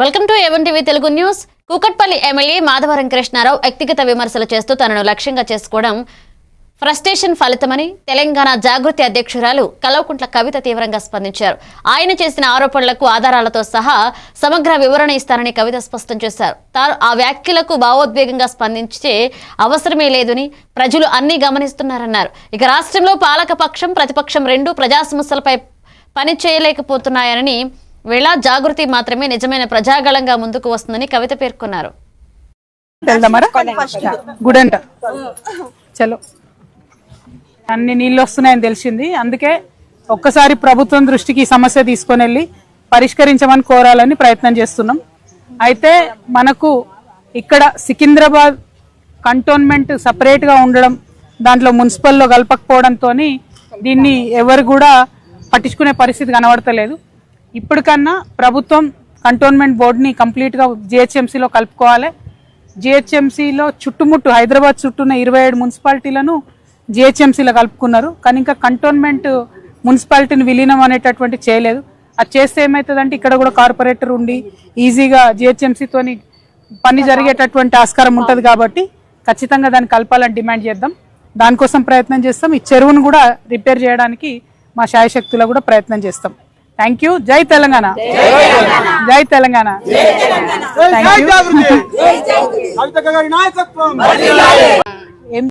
Welcome to ఎవన్ TV Telugu news. Kukatpally MLA Madhavaram Krishnarao వ్యక్తిగత విమర్శలు చేస్తూ తనను లక్ష్యంగా చేసుకోవడం ఫ్రస్ట్రేషన్ ఫలితమని తెలంగాణ జాగృతి అధ్యక్షురాలు కల్వకుంట్ల కవిత తీవ్రంగా స్పందించారు. ఆయన చేసిన ఆరోపణలకు ఆధారాలతో సహా సమగ్ర వివరణ ఇస్తారని కవిత స్పష్టం చేశారు. తాను ఆ వ్యాఖ్యలకు భావోద్వేగంగా స్పందించే అవసరమే లేదని ప్రజలు అన్నీ గమనిస్తున్నారన్నారు. ఇక రాష్ట్రంలో పాలక పక్షం ప్రతిపక్షం రెండు ప్రజా సమస్యలపై పని చేయలేకపోతున్నాయని వేళ జాగృతి మాత్రమే నిజమైన ప్రజాగళంగా ముందుకు వస్తుందని కవిత పేర్కొన్నారు. గుడంట. చలో. అన్ని నీళ్ళు వస్తున్నాయని తెలిసింది. అందుకే ఒక్కసారి ప్రభుత్వం దృష్టికి ఈ సమస్య తీసుకొని వెళ్ళి పరిష్కరించమని కోరాలని ప్రయత్నం చేస్తున్నాం. అయితే మనకు ఇక్కడ సికింద్రాబాద్ కంటోన్మెంట్ సపరేట్గా ఉండడం దాంట్లో మున్సిపల్లో కలపకపోవడంతో దీన్ని ఎవరు కూడా పట్టించుకునే పరిస్థితి కనబడతలేదు. ఇప్పటికన్నా ప్రభుత్వం కంటోన్మెంట్ బోర్డుని కంప్లీట్గా జిహెచ్ఎంసీలో కలుపుకోవాలి. జిహెచ్ఎంసీలో చుట్టుముట్టు హైదరాబాద్ చుట్టూన్న ఇరవై ఏడు మున్సిపాలిటీలను జిహెచ్ఎంసీలో కలుపుకున్నారు. కానీ ఇంకా కంటోన్మెంట్ మున్సిపాలిటీని విలీనం అనేటటువంటి చేయలేదు. అది చేస్తే ఏమవుతుందంటే ఇక్కడ కూడా కార్పొరేటర్ ఉండి ఈజీగా జిహెచ్ఎంసీతోని పని జరిగేటటువంటి ఆస్కారం ఉంటుంది కాబట్టి ఖచ్చితంగా దాన్ని కలపాలని డిమాండ్ చేద్దాం. దానికోసం ప్రయత్నం చేస్తాం. ఈ చెరువును కూడా రిపేర్ చేయడానికి మా శాయశక్తులో కూడా ప్రయత్నం చేస్తాం. థ్యాంక్ యూ జై తెలంగాణ జై తెలంగాణ థ్యాంక్ యూ కవిత గారి నాయకత్వం